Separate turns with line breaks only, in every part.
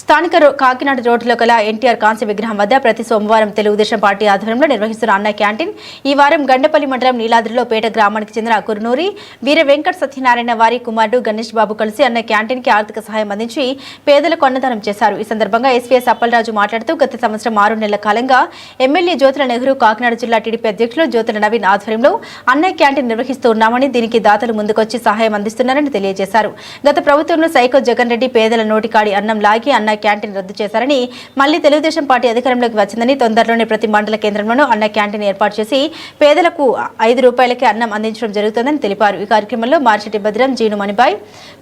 స్థానిక కాకినాడ రోడ్డులో గల ఎన్టీఆర్ కాంస్య విగ్రహం వద్ద ప్రతి సోమవారం తెలుగుదేశం పార్టీ ఆధ్వర్యంలో నిర్వహిస్తున్న అన్న క్యాంటీన్. ఈ వారం గండపల్లి మండలం నీలాద్రిలో పేట గ్రామానికి చెందిన కురునూరి వీర వెంకట సత్యనారాయణ వారి కుమారుడు గణేష్ బాబు కలిసి అన్న క్యాంటీన్కి ఆర్థిక సహాయం అందించి పేదలకు అన్నదానం చేశారు. ఈ సందర్భంగా ఎస్వీఎస్ అప్పలరాజు మాట్లాడుతూ గత సంవత్సరం ఆరు నెలల కాలంగా ఎమ్మెల్యే జ్యోతుల నెహ్రూ కాకినాడ జిల్లా టీడీపీ అధ్యక్షులు జ్యోతుల నవీన్ ఆధ్వర్యంలో అన్న క్యాంటీన్ నిర్వహిస్తూ ఉన్నామని దీనికి దాతలు ముందుకొచ్చి సహాయం అందిస్తున్నారని తెలియజేశారు. గత ప్రభుత్వంలో సైకో జగన్ రెడ్డి పేదల నోటికాడి అన్నం లాగి అన్న క్యాంటీన్ రద్దు చేశారని మళ్ళీ తెలుగుదేశం పార్టీ అధికారంలోకి వచ్చిందని తొందరలోనే ప్రతి మండల కేంద్రంలోనూ అన్న క్యాంటీన్ ఏర్పాటు చేసి పేదలకు ఐదు రూపాయలకే అన్నం అందించడం జరుగుతుందని తెలిపారు. ఈ కార్యక్రమంలో మార్చెట్టి భద్రం జీను మణిబాయ్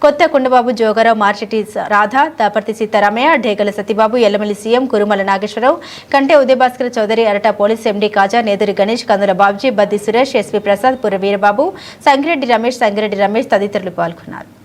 కొత్త కుండబాబు జోగారావు మార్చెట్టి రాధ దాపర్తి సీతారామయ్య ఢేగల సతీబాబు ఎల్లమల్లి సీఎం కురుమల నాగేశ్వరరావు కంటే Udayabhaskar Chowdary Arata police MD Kaja Neduri Ganesh Kandula Babji Baddi Suresh SV Prasad Pura Veerababu Sangireddy Ramesh Sangireddy Ramesh తదితరులు పాల్గొన్నారు.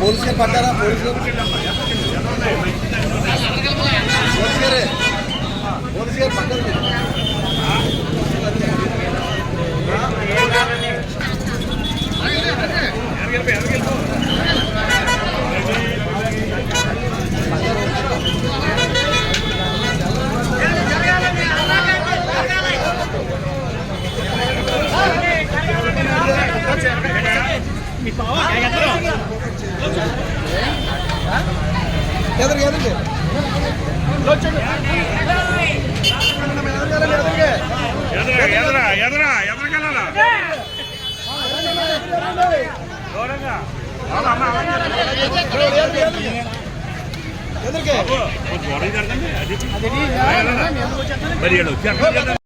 పోలీస్ గారు పడ్డారా పోలీస్ గారు పోలీస్ గారే పోలీస్ గారు పడ్డారు ఎదురుగా ఎదురుగా
ఎదురా ఎదురా ఎదురా ఎదురుకెళ్ళాలా దూరంగా జరగండి. అది మరి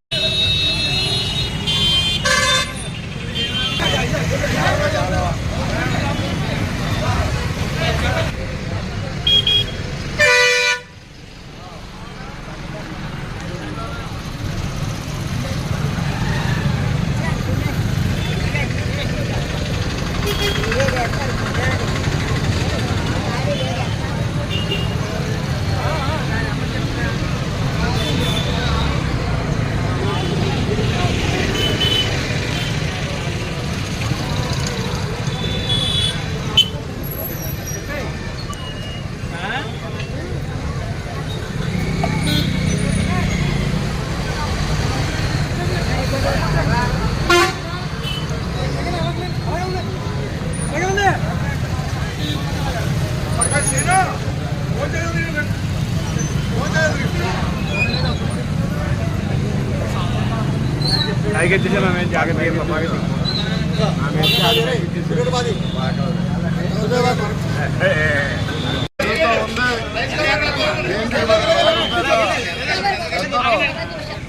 పైకి ఎత్తేసాను ఆమె జాగ్రత్తగా బాగా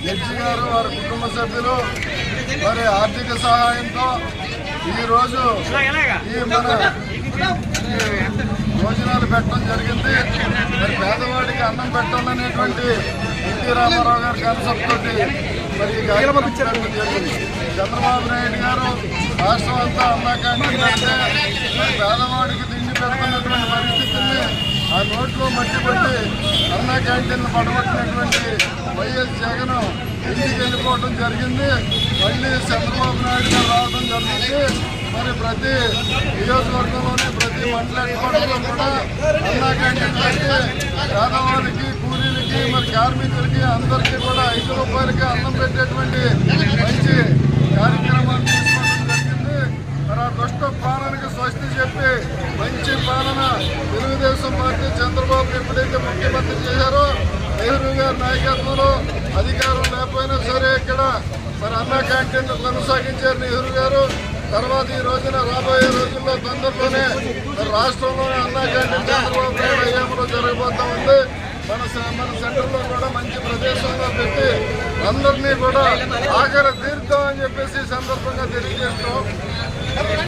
జడ్జి గారు వారి కుటుంబ సభ్యులు మరి ఆర్థిక సహాయంతో ఈ రోజు ఈ మన భోజనాలు పెట్టడం జరిగింది. మరి పేదవాడికి అన్నం పెట్టాలనేటువంటి ఎన్టీ రామారావు గారి కాన్సెప్ట్ తోటి మరి జరిగింది. చంద్రబాబు నాయుడు గారు రాష్ట్రం అంతా మరి పేదవాడికి తిండి పెడుతున్నటువంటి పరిస్థితుల్ని ఆ నోట్లో మట్టి పెట్టి అన్నా క్యాంటీన్ పడగొట్టినటువంటి వైఎస్ జగన్ ఇంటికి వెళ్ళిపోవడం జరిగింది. మళ్ళీ చంద్రబాబు నాయుడు గారు రావడం జరిగింది. మరి ప్రతి నియోజకవర్గంలోని ప్రతి మండల కూడా అన్నా క్యాంటీన్ పేదవాళ్ళకి కూలీలకి మరి కార్మికులకి అందరికీ కూడా ఐదు రూపాయలకి అన్నం పెట్టేటువంటి మంచి కార్యక్రమాలు తీసుకోవడం జరిగింది. మరి ఆ దుష్ట పాలనకి స్వస్తి చెప్పి మంచి పాలన తెలుగుదేశం పార్టీ చంద్రబాబు ఎప్పుడైతే ముఖ్యమంత్రి చేశారో నెహ్రూ గారి నాయకత్వంలో అధికారం లేకపోయినా సరే ఇక్కడ మరి అన్న క్యాంటీన్లు కొనసాగించారు నెహ్రూ గారు. తర్వాత ఈ రోజున రాబోయే రోజుల్లో తొందరలోనే రాష్ట్రంలోనే అన్నా క్యాంటీన్ చంద్రబాబు నాయుడు హయాంలో జరగబోతా ఉంది. మన స- మన సెంటర్లో కూడా మంచి ప్రదేశంలో పెట్టి అందరినీ కూడా ఆఖరి తీర్థం అని చెప్పేసి సందర్భంగా తెలియజేస్తాం